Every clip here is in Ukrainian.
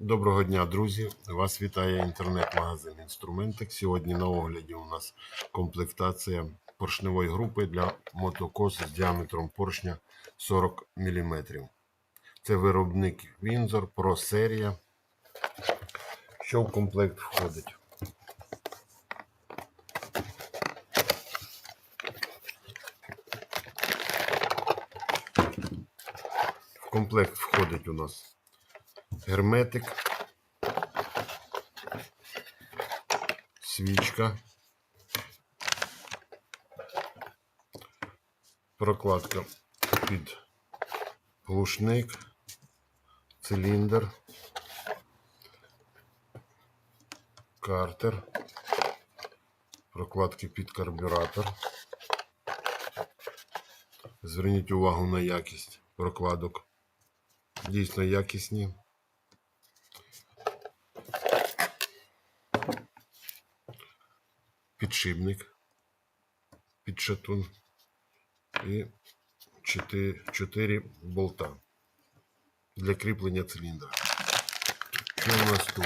Доброго дня, друзі! Вас вітає інтернет-магазин Інструментик. Сьогодні на огляді у нас комплектація поршневої групи для мотокосу з діаметром поршня 40 мм. Це виробник Windsor Pro серія. Що в комплект входить? В комплект входить у нас герметик, свічка, прокладка під глушник, циліндр, картер, прокладки під карбюратор. Зверніть увагу на якість прокладок. Дійсно якісні. Підшипник під шатун і 4 болта для кріплення циліндра. Що у нас тут?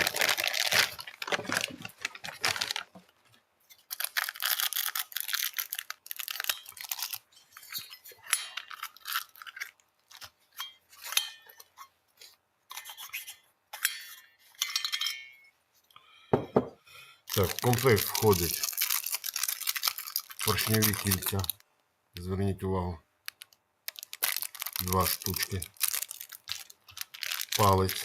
Так, в комплект входить поршневі кільця. Зверніть увагу. Два штучки. Палець.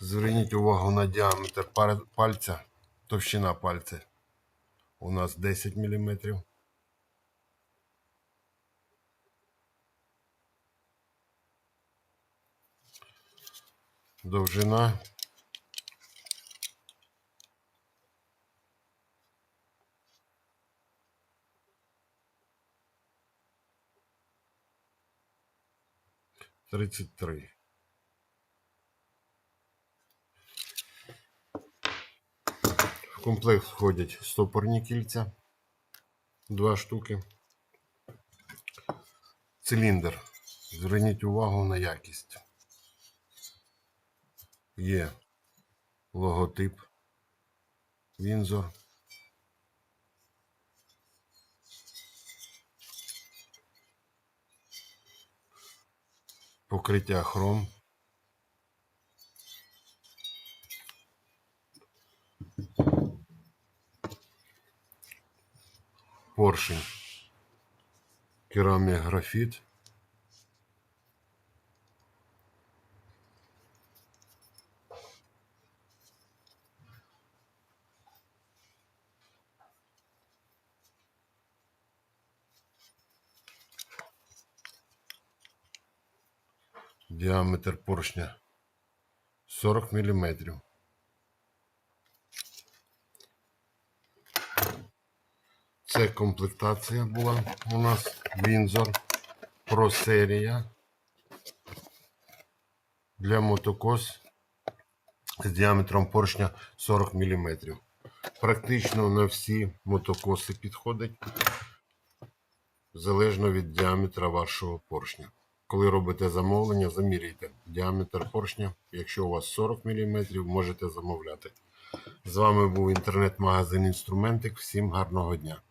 Зверніть увагу на діаметр пальця. Товщина пальця. У нас 10 мм. Довжина тридцять три. В комплект входять стопорні кільця, два штуки. Циліндр. Зверніть увагу на якість. Є логотип Windsor. Покриття хром. Поршень. Керамік графіт. Діаметр поршня 40 мм. Це комплектація була у нас Windsor Pro серія для мотокос з діаметром поршня 40 мм. Практично на всі мотокоси підходить залежно від діаметра вашого поршня. Коли робите замовлення, заміряйте діаметр поршня. Якщо у вас 40 мм, можете замовляти. З вами був інтернет-магазин Інструментик. Всім гарного дня!